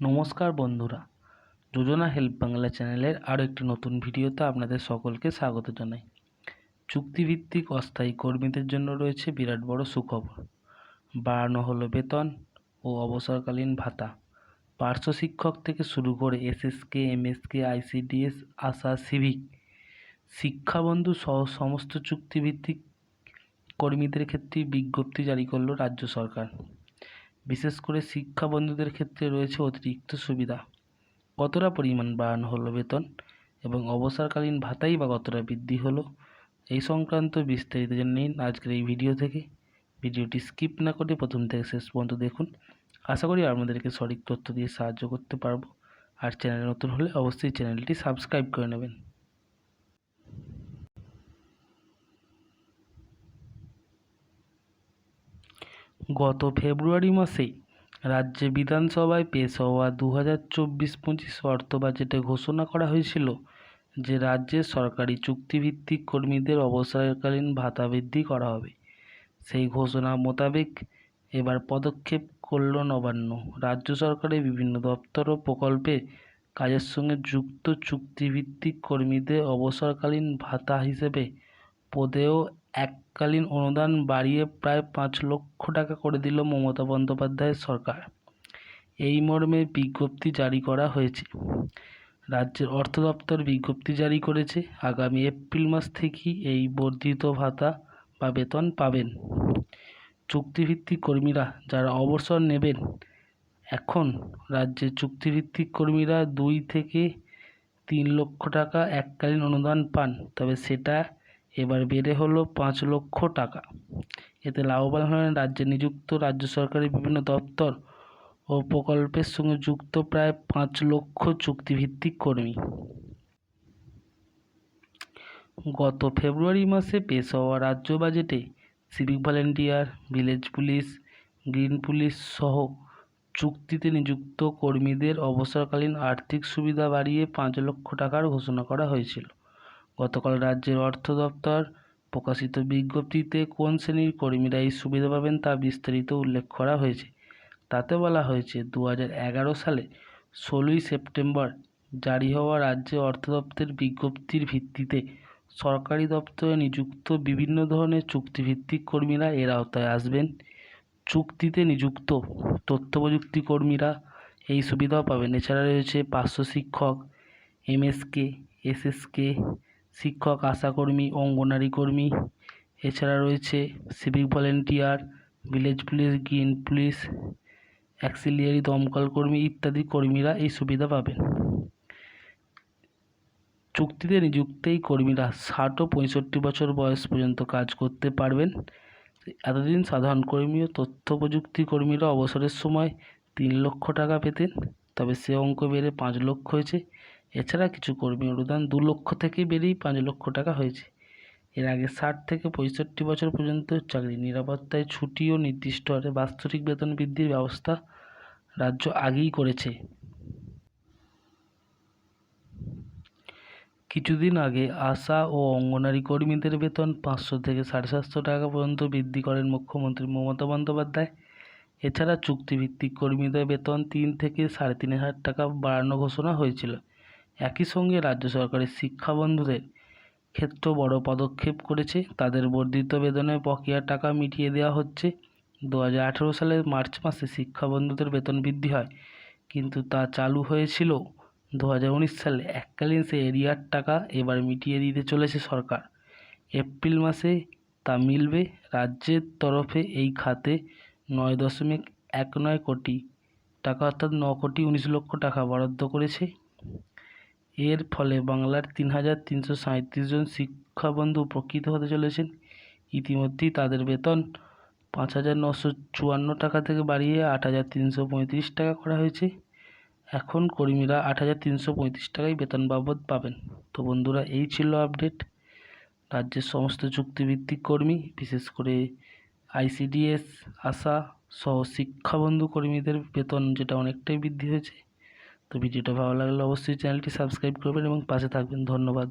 নমস্কার বন্ধুরা। যোজনা হেল্প বাংলা চ্যানেলের আরও একটি নতুন ভিডিওতে আপনাদের সকলকে স্বাগত জানাই। চুক্তিভিত্তিক অস্থায়ী কর্মীদের জন্য রয়েছে বিরাট বড় সুখবর। বাড়ানো হলো বেতন ও অবসরকালীন ভাতা। পার্শ্ব শিক্ষক থেকে শুরু করে SSK, MSK, ICDS, ASHA civic, শিক্ষাবন্ধু সহ সমস্ত চুক্তিভিত্তিক কর্মীদের ক্ষেত্রে বিজ্ঞপ্তি জারি করল রাজ্য সরকার। বিশেষ করে শিক্ষা বন্ধুদের ক্ষেত্রে রয়েছে অতিরিক্ত সুবিধা। কতটা পরিমাণ বাড়ানো হলো বেতন এবং অবসরকালীন ভাতাই বা কতটা বৃদ্ধি হলো? এই সংক্রান্ত বিস্তারিত জেনে নিন আজকের এই ভিডিও থেকে। ভিডিওটি স্কিপ না করে প্রথম থেকে শেষ পর্যন্ত দেখুন। আশা করি আপনাদেরকে সঠিক তথ্য দিয়ে সাহায্য করতে পারব। আর চ্যানেল নতুন হলে অবশ্যই চ্যানেলটি সাবস্ক্রাইব করে নেবেন। গত ফেব্রুয়ারি মাসেই রাজ্যে বিধানসভায় পেশ হওয়া দু হাজার চব্বিশ পঁচিশ অর্থ বাজেটে ঘোষণা করা হয়েছিল যে রাজ্যের সরকারি চুক্তিভিত্তিক কর্মীদের অবসরকালীন ভাতা বৃদ্ধি করা হবে। সেই ঘোষণা মোতাবেক এবার পদক্ষেপ করল নবান্ন। রাজ্য সরকারের বিভিন্ন দপ্তর ও প্রকল্পে কাজের সঙ্গে যুক্ত চুক্তিভিত্তিক কর্মীদের অবসরকালীন ভাতা হিসেবে পদেও এককালীন অনুদান বাড়িয়ে প্রায় পাঁচ লক্ষ টাকা করে দিল মমতা বন্দ্যোপাধ্যায়ের সরকার। এই মর্মে বিজ্ঞপ্তি জারি করা হয়েছে। রাজ্যের অর্থ দপ্তর বিজ্ঞপ্তি জারি করেছে, আগামী এপ্রিল মাস থেকেই এই বর্ধিত ভাতা বা বেতন পাবেন। চুক্তিভিত্তিক কর্মীরা যারা অবসর নেবেন, এখন রাজ্যের চুক্তিভিত্তিক কর্মীরা দুই থেকে তিন লক্ষ টাকা এককালীন অনুদান পান। তবে সেটা এবার বেড়ে হলো পাঁচ লক্ষ টাকা। এতে লাভবান হলেন রাজ্যে নিযুক্ত রাজ্য সরকারের বিভিন্ন দপ্তর ও প্রকল্পের সঙ্গে যুক্ত প্রায় পাঁচ লক্ষ চুক্তিভিত্তিক কর্মী। গত ফেব্রুয়ারি মাসে পেশ হওয়া রাজ্য বাজেটে civic volunteer, village police, green police সহ চুক্তিতে নিযুক্ত কর্মীদের অবসরকালীন আর্থিক সুবিধা বাড়িয়ে পাঁচ লক্ষ টাকার ঘোষণা করা হয়েছিল। গতকাল রাজ্যের অর্থ দপ্তর প্রকাশিত বিজ্ঞপ্তিতে কোন শ্রেণির কর্মীরা এই সুবিধা পাবেন তা বিস্তারিত উল্লেখ করা হয়েছে। তাতে বলা হয়েছে দু সালে ষোলোই সেপ্টেম্বর জারি হওয়া রাজ্য অর্থ দপ্তরের বিজ্ঞপ্তির ভিত্তিতে সরকারি দপ্তরে নিযুক্ত বিভিন্ন ধরনের চুক্তিভিত্তিক কর্মীরা এর আওতায় আসবেন। চুক্তিতে নিযুক্ত তথ্য প্রযুক্তি কর্মীরা এই সুবিধাও পাবেন। এছাড়া রয়েছে পার্শ্ব শিক্ষক, এমএসকে, এসএসকে শিক্ষক, আশাকর্মী, অঙ্গনারী কর্মী। এছাড়া রয়েছে civic volunteer village police green police auxiliary দমকল কর্মী ইত্যাদি কর্মীরা এই সুবিধা পাবেন। চুক্তিতে নিযুক্ত এই কর্মীরা ষাট ও পঁয়ষট্টি বছর বয়স পর্যন্ত কাজ করতে পারবেন। এতদিন সাধারণ কর্মী ও তথ্য প্রযুক্তি কর্মীরা অবসরের সময় তিন লক্ষ টাকা পেতেন, তবে সে অঙ্ক বেড়ে পাঁচ লক্ষ হয়েছে। এছাড়া কিছু কর্মী অনুদান দু লক্ষ থেকে বেড়েই পাঁচ লক্ষ টাকা হয়েছে। এর আগে ষাট থেকে পঁয়ষট্টি বছর পর্যন্ত চাকরি, নিরাপত্তায় ছুটি ও নির্দিষ্ট হারে বাৎসরিক বেতন বৃদ্ধির ব্যবস্থা রাজ্য আগেই করেছে। কিছুদিন আগে আশা ও অঙ্গনারী কর্মীদের বেতন পাঁচশো থেকে সাড়ে সাতশো টাকা পর্যন্ত বৃদ্ধি করেন মুখ্যমন্ত্রী মমতা বন্দ্যোপাধ্যায়। এছাড়া চুক্তিভিত্তিক কর্মীদের বেতন তিন থেকে সাড়ে তিন হাজার টাকা বাড়ানো ঘোষণা হয়েছিল। একই সঙ্গে রাজ্য সরকারের শিক্ষাবন্ধুদের ক্ষেত্রেও বড় পদক্ষেপ করেছে। তাদের বর্ধিত বেতনের বকেয়া টাকা মিটিয়ে দেওয়া হচ্ছে। দু হাজার আঠেরো সালের মার্চ মাসে শিক্ষাবন্ধুদের বেতন বৃদ্ধি হয়। কিন্তু তা চালু হয়েছিল দু হাজার উনিশ সালে। এককালীন সে এরিয়ার টাকা এবার মিটিয়ে দিতে চলেছে সরকার। এপ্রিল মাসে তা মিলবে। রাজ্যের তরফে এই খাতে নয় দশমিক এক নয় কোটি টাকা অর্থাৎ ন কোটি উনিশ লক্ষ টাকা বরাদ্দ করেছে। এর ফলে বাংলার তিন হাজার তিনশো সাঁইত্রিশ জন শিক্ষাবন্ধু উপকৃত হতে চলেছেন। ইতিমধ্যেই তাদের বেতন পাঁচ হাজার নশো চুয়ান্ন টাকা থেকে বাড়িয়ে আট হাজার তিনশো পঁয়ত্রিশ টাকা করা হয়েছে। এখন কর্মীরা আট হাজার তিনশো পঁয়ত্রিশ টাকাই বেতন বাবদ পাবেন। তো বন্ধুরা, এই ছিল আপডেট। রাজ্যের সমস্ত চুক্তিভিত্তিক কর্মী, বিশেষ করে আইসিডিএস, আশা সহ শিক্ষাবন্ধু কর্মীদের বেতন যেটা অনেকটাই বৃদ্ধি হয়েছে তো ভিডিওটা ভালো লাগলে অবশ্যই চ্যানেলটি সাবস্ক্রাইব করবেন এবং পাশে থাকবেন। ধন্যবাদ।